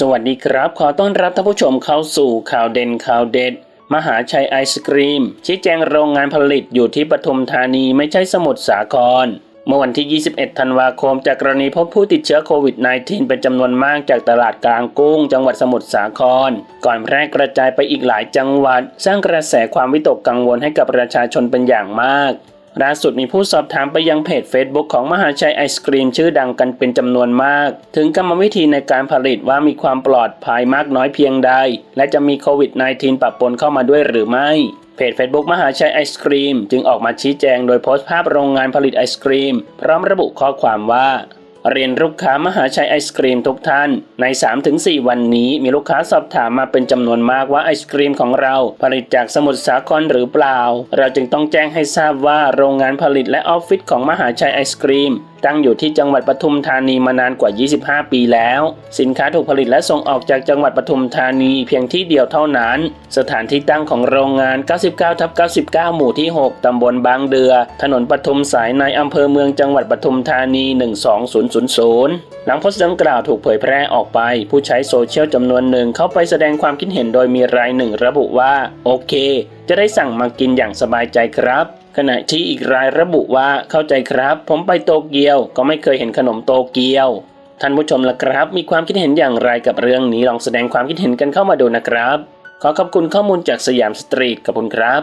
สวัสดีครับ ขอต้อนรับท่านผู้ชมเข้าสู่ข่าวเด่นข่าวเด็ด มหาชัยไอศกรีม ชี้แจงโรงงานผลิตอยู่ที่ปทุมธานีไม่ใช่สมุทรสาคร เมื่อวันที่ 21 ธันวาคม จากกรณีพบผู้ติดเชื้อโควิด -19 เป็นจำนวนมากจากตลาดกลางกุ้ง จังหวัดสมุทรสาคร ก่อนแพร่กระจายไปอีกหลายจังหวัด สร้างกระแสความวิตกกังวลให้กับประชาชนเป็นอย่างมาก ล่าสุดมีผู้สอบถามไปยังเพจ Facebook ของมหาชัยไอศครีมชื่อดังกันเป็นจำนวนมาก ถึงกรรมวิธีในการผลิตว่ามีความปลอดภัยมากน้อยเพียงใด และจะมีโควิด -19 ปะปนเข้ามาด้วยหรือไม่เพจ Facebook มหาชัยไอศครีม จึงออกมาชี้แจงโดยโพสต์ภาพโรงงานผลิตไอศครีม พร้อมระบุข้อความว่า เรียนลูกค้ามหาชัยไอศครีมทุกท่าน ใน 3-4 วันนี้มีลูกค้าสอบถามมาเป็นจำนวนมากว่าไอศครีมของเราผลิตจากสมุทรสาครหรือเปล่า เราจึงต้องแจ้งให้ทราบว่าโรงงานผลิตและออฟฟิศของมหาชัยไอศครีม ตั้งอยู่ที่จังหวัดปทุมธานีมานานกว่า 25 ปีแล้ว สินค้าถูกผลิตและส่งออกจากจังหวัดปทุมธานีเพียงที่เดียวเท่านั้น สถานที่ตั้งของโรงงาน 99ทับ99 หมู่ที่ 6 ตำบลบางเดือ ถนนปทุมสายในอำเภอเมืองจังหวัดปทุมธานี 12000 หลังโพสต์ดังกล่าวถูกเผยแพร่ออกไป ผู้ใช้โซเชียลจำนวนหนึ่งเข้าไปแสดงความคิดเห็นโดยมีรายหนึ่งระบุว่า โอเค จะได้สั่งมากินอย่างสบายใจครับ ขณะที่อีกรายระบุว่าเข้าใจครับ ผมไปโตเกียวก็ไม่เคยเห็นขนมโตเกียว ท่านผู้ชมล่ะครับ มีความคิดเห็นอย่างไรกับเรื่องนี้ลองแสดงความคิดเห็นกันเข้ามาดูนะครับ ขอขอบคุณข้อมูลจากสยามสตรีทขอบคุณครับ